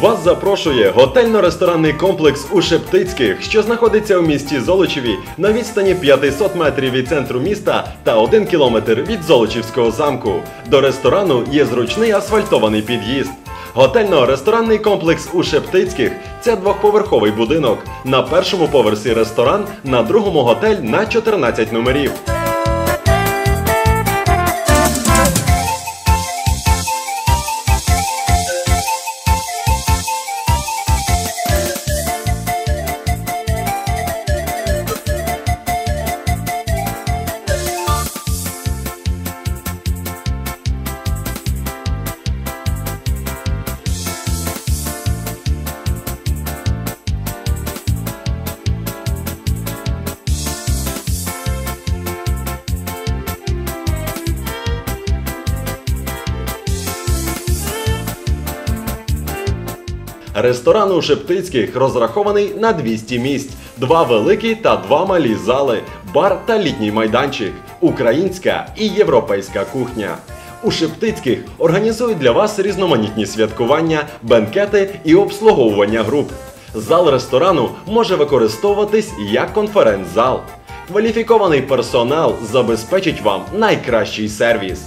Вас запрошує готельно-ресторанний комплекс у Шептицьких, що знаходиться у місті Золочеві на відстані 500 метрів від центру міста та 1 кілометр від Золочівського замку. До ресторану є зручний асфальтований під'їзд. Готельно-ресторанний комплекс у Шептицьких це двохповерховий будинок. На першому поверсі ресторан, на другому готель на 14 номерів. Ресторан у Шептицьких розрахований на 200 місць, два великі та два малі зали, бар та літній майданчик, українська і європейська кухня. У Шептицьких організують для вас різноманітні святкування, бенкети і обслуговування груп. Зал ресторану може використовуватись як конференц-зал. Кваліфікований персонал забезпечить вам найкращий сервіс.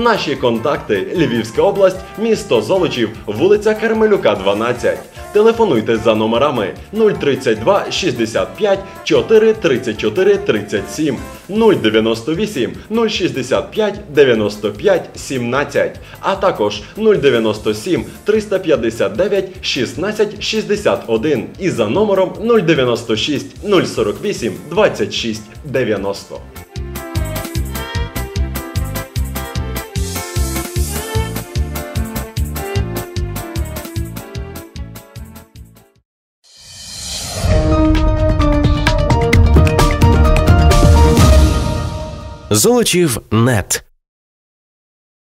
Наші контакти Львівська область, місто Золочів, вулиця Кармелюка, 12. Телефонуйте за номерами 032 65 4 34 37 098 065 95 17, а також 097 359 16 61 і за номером 096 048 26 90. Золочів нет.